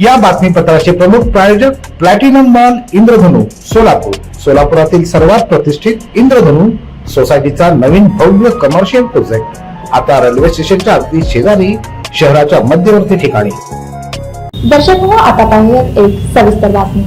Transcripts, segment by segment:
या बातमीपत्राचे प्रमुख प्रायोजक प्लॅटिनम मॉल इंद्रधनु सोलापूर. सोलापुरातील सर्वात प्रतिष्ठित इंद्रधनु सोसायटीचा नवीन भव्य कमर्शियल प्रोजेक्ट आता रेल्वे स्टेशनच्या अगदी शेजारी शहराच्या मध्यवर्ती ठिकाणी. दर्शक हो आता पाहूयात एक सविस्तर बातमी.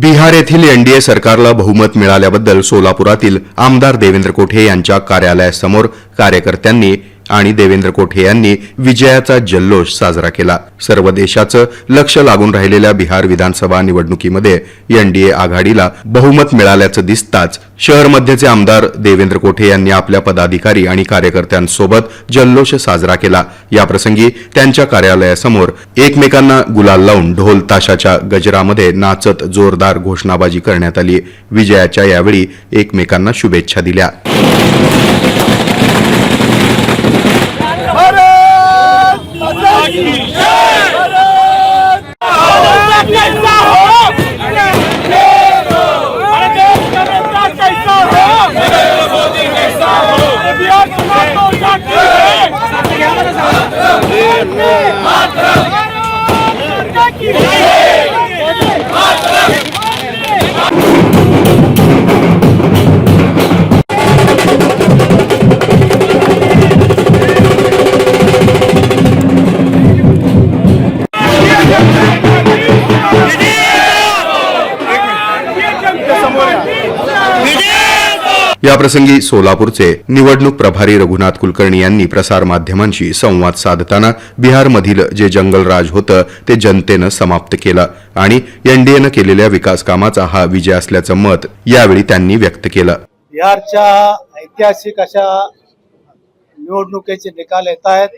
बिहार येथील एनडीए सरकारला बहुमत मिळाल्याबद्दल सोलापुरातील आमदार देवेंद्र कोठे यांच्या कार्यालयासमोर कार्यकर्त्यांनी आणि देवेंद्र कोठे यांनी विजयाचा जल्लोष साजरा केला. सर्व देशाचं लक्ष लागून राहिलेल्या बिहार विधानसभा निवडणुकीमध्ये एनडीए आघाडीला बहुमत मिळाल्याचं दिसताच शहर मध्येचे आमदार देवेंद्र कोठे यांनी आपल्या पदाधिकारी आणि कार्यकर्त्यांसोबत जल्लोष साजरा केला. याप्रसंगी त्यांच्या कार्यालयासमोर एकमेकांना गुलाल लावून ढोल ताशाच्या गजरामध्ये नाचत जोरदार घोषणाबाजी करण्यात आली. विजयाच्या यावेळी एकमेकांना शुभेच्छा दिल्या. भारत याप्रसंगी सोलापूरचे निवडणूक प्रभारी रघुनाथ कुलकर्णी यांनी प्रसार माध्यमांशी संवाद साधताना बिहारमधील जे जंगलराज होतं ते जनतेनं समाप्त केलं आणि एनडीएनं केलेल्या विकास कामाचा हा विजय असल्याचं मत यावेळी त्यांनी व्यक्त केलं. बिहारच्या ऐतिहासिक अशा निवडणुकीचे निकाल येत आहेत.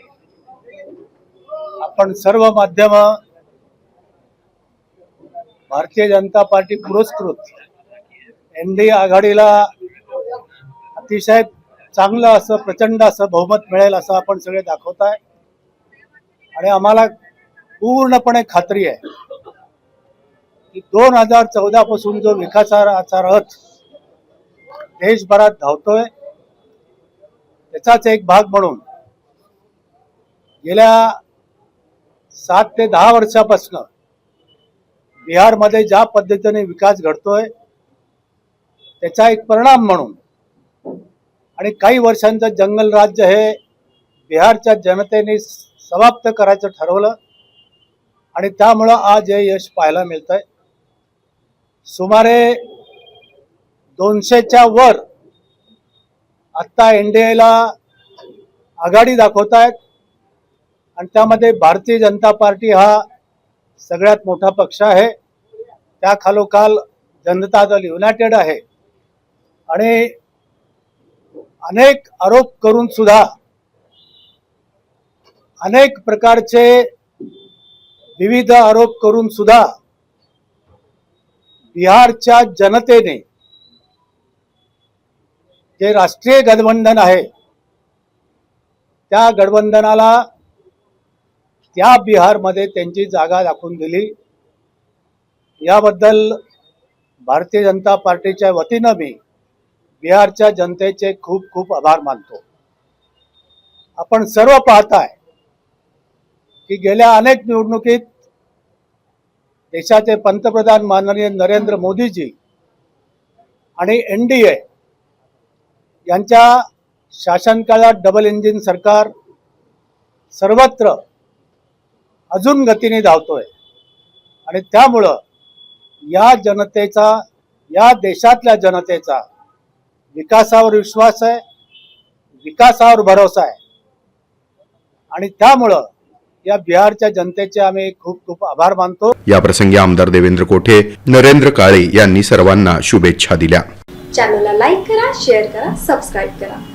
आपण सर्व माध्यम भारतीय जनता पार्टी पुरस्कृत. एनडीए आघाडीला अतिशय चांगलं असं प्रचंड असं बहुमत मिळेल असं आपण सगळे दाखवत आहे आणि आम्हाला पूर्णपणे खात्री आहे की दोन हजार चौदा पासून जो विकासाचा रथ देशभरात धावतोय त्याचाच एक भाग म्हणून गेल्या सात ते दहा वर्षापासून बिहारमध्ये ज्या पद्धतीने विकास घडतोय त्याचा एक परिणाम म्हणून आणि काही वर्षांचं जंगल राज्य हे बिहारच्या जनतेने समाप्त करायचं ठरवलं. आणि त्यामुळं आज हे यश पाहायला मिळतंय. सुमारे दोनशेच्या वर आत्ता एनडीएला आघाडी दाखवत आहेत आणि त्यामध्ये भारतीय जनता पार्टी हा सगळ्यात मोठा पक्ष आहे. त्या खालोखाल जनता दल युनायटेड आहे. आणि अनेक आरोप करून सुद्धा अनेक प्रकारचे विविध आरोप करून सुद्धा बिहारच्या जनतेने जे राष्ट्रीय गठबंधन आहे त्या गठबंधनाला त्या बिहारमध्ये त्यांची जागा दाखवून दिली. याबद्दल भारतीय जनता पार्टीच्या वतीनं मी बिहारच्या जनतेचे खूप खूप आभार मानतो. आपण सर्व पाहताय की गेल्या अनेक निवडणुकीत देशाचे पंतप्रधान माननीय नरेंद्र मोदीजी आणि एन डी ए यांच्या शासनकाळात डबल इंजिन सरकार सर्वत्र अजून गतीने धावतोय. आणि त्यामुळं या जनतेचा या देशातल्या जनतेचा विकासावर विश्वास आहे विकासावर भरोसा आहे. आणि त्यामुळं या बिहारच्या जनतेचे आम्ही खूप खूप आभार मानतो. याप्रसंगी आमदार देवेंद्र कोठे नरेंद्र काळे यांनी सर्वांना शुभेच्छा दिल्या. चॅनलला लाईक करा शेअर करा सबस्क्राईब करा.